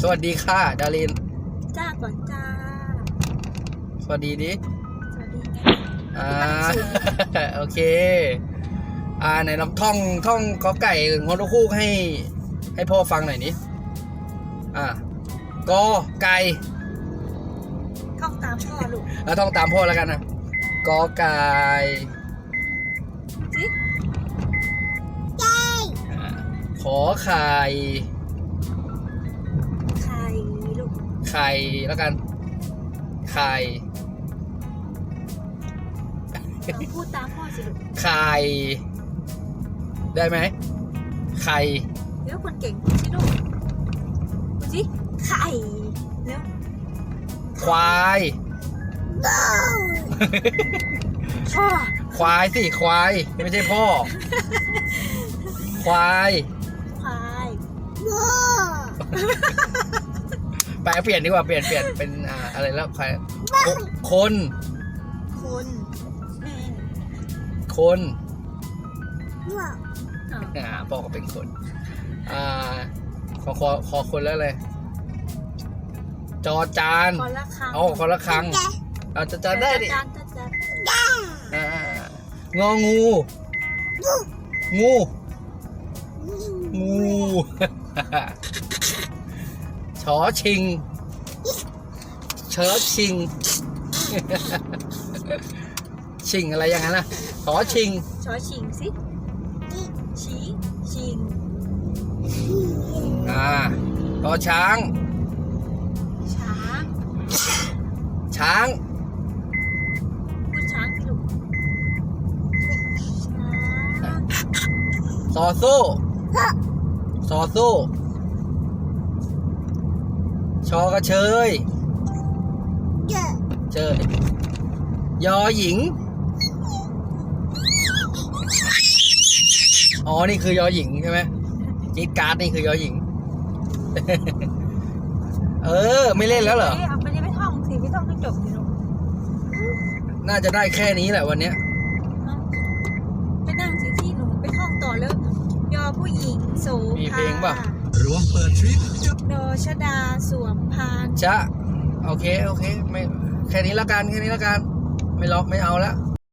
สวัสดีค่ะ ดาริน จ้าก่อนจ้า สวัสดีดิ สวัสดีไงอ่า โอเค อ่าไหนลองท่องท่องกอไก่งอตคู่ให้ ให้พ่อฟังหน่อยนี้อ่ากอไก่เข้าตามพ่อลูกแล้วท่องตามพ่อแล้วกันนะกอไก่สิอ่าขอไข่ ไข่แล้วกัน ไข่ลองพูดตามพ่อสิลูกไข่ได้ไหมไข่เดี๋ยวคนเก่งพูดสิลูกพูดสิไข่เร็วควายพ่อควายสิควายไม่ใช่พ่อ ควาย ควาย ไปเปลี่ยนดีกว่าเปลี่ยนเปลี่ยนเป็นอ่าอะไรแล้วใครคคนคนแม่คนอ้าวอ่าพ่อก็เป็นคน อ่าขอขอขอคนแล้วเลยจอจานคนละคำเอาคนละครั้งอาจจะจานได้ดิจานจานจานอ่างองู งู งู ชอชิง เชิดชิง ชิงอะไรอย่างนั้นนะชอชิง ชอชิงสิชีชิงอ่าชอช้าง ช้างช้าง พูดช้างสิลูกช้างซอโซ่ซอโซ่ ชอกระเชย เจยยอหญิง อ๋อ นี่คือยอหญิงใช่ไหมจี๊ดการ์ดนี่คือยอหญิง เออ ไม่เล่นแล้วเหรอ เอ๊ะเอาไปเรียนไม่ท่องสิไม่ท่องให้จบสิลูกน่าจะได้แค่นี้แหละวันเนี้ยเอาไปนั่งสิที่หนูไปท่องต่อแล้วยอผู้หญิงโสมีเพภาลงป่ะ รวมเปิดทริปโดชดาสวมพานจะโอเค โอเค ไม่ แค่นี้ละกัน แค่นี้ละกัน ไม่ล็อกไม่เอาละ